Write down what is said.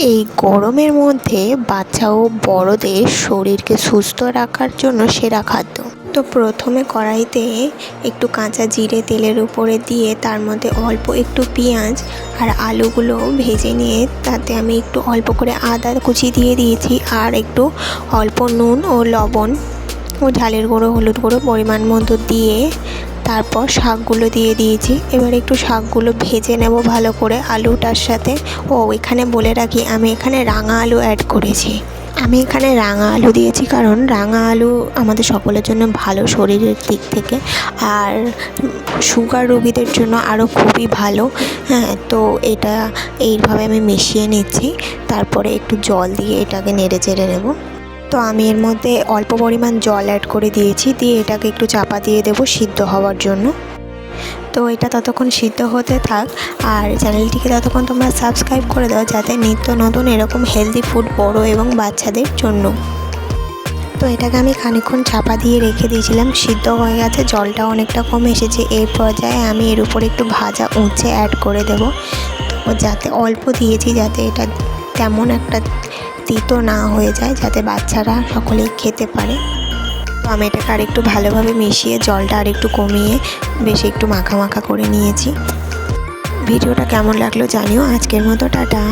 এই গরমের মধ্যে বাচ্চা ও বড়দের শরীরকে সুস্থ রাখার জন্য সেরা খাদ্য। তো প্রথমে কড়াইতে একটু কাঁচা জিরে তেলের উপরে দিয়ে তার মধ্যে অল্প একটু পেঁয়াজ আর আলুগুলো ভেজে নিয়ে তাতে আমি একটু অল্প করে আদা কুচি দিয়ে দিয়েছি আর একটু অল্প নুন ও লবণ ও ঝালের গুঁড়ো, হলুদ গুঁড়ো পরিমাণ মতো দিয়ে তারপর শাকগুলো দিয়ে দিয়েছি। এবার একটু শাকগুলো ভেজে নেব ভালো করে আলুটার সাথে। ও, এখানে বলে রাখি, আমি এখানে রাঙা আলু অ্যাড করেছি। আমি এখানে রাঙা আলু দিয়েছি কারণ রাঙা আলু আমাদের সকলের জন্য ভালো শরীরের দিক থেকে। আর সুগার রোগীদের জন্য আরও খুবই ভালো। হ্যাঁ তো এটা এইভাবে আমি মিশিয়ে নিচ্ছি। তারপরে একটু জল দিয়ে এটাকে নেড়ে চেড়ে নেব। তো আমি এর মধ্যে অল্প পরিমাণ জল অ্যাড করে দিয়েছি। দিয়ে এটাকে একটু চাপা দিয়ে দেবো সিদ্ধ হওয়ার জন্য। তো এটা ততক্ষণ সিদ্ধ হতে থাক। আর চ্যানেলটিকে ততক্ষণ তোমরা সাবস্ক্রাইব করে দাও যাতে নিত্য নতুন এরকম হেলদি ফুড বড় এবং বাচ্চাদের জন্য। তো এটাকে আমি খানিকক্ষণ চাপা দিয়ে রেখে দিয়েছিলাম। সিদ্ধ হয়ে গেছে জলটা অনেকটা কম এসেছে। এই পর্যায়ে আমি এর উপর একটু ভাজা উঁচে অ্যাড করে দেব। তো যাতে অল্প দিয়েছি যাতে এটা তেমন একটা তিতো না হয়ে যায় যাতে বাচ্চারা সকলেই খেতে পারে। তো আমি এটাকে আরেকটু ভালোভাবে মিশিয়ে জলটা আর একটু কমিয়ে বেশ একটু মাখা মাখা করে নিয়েছি। ভিডিওটা কেমন লাগল জানিও। আজকের মতো, টাটা।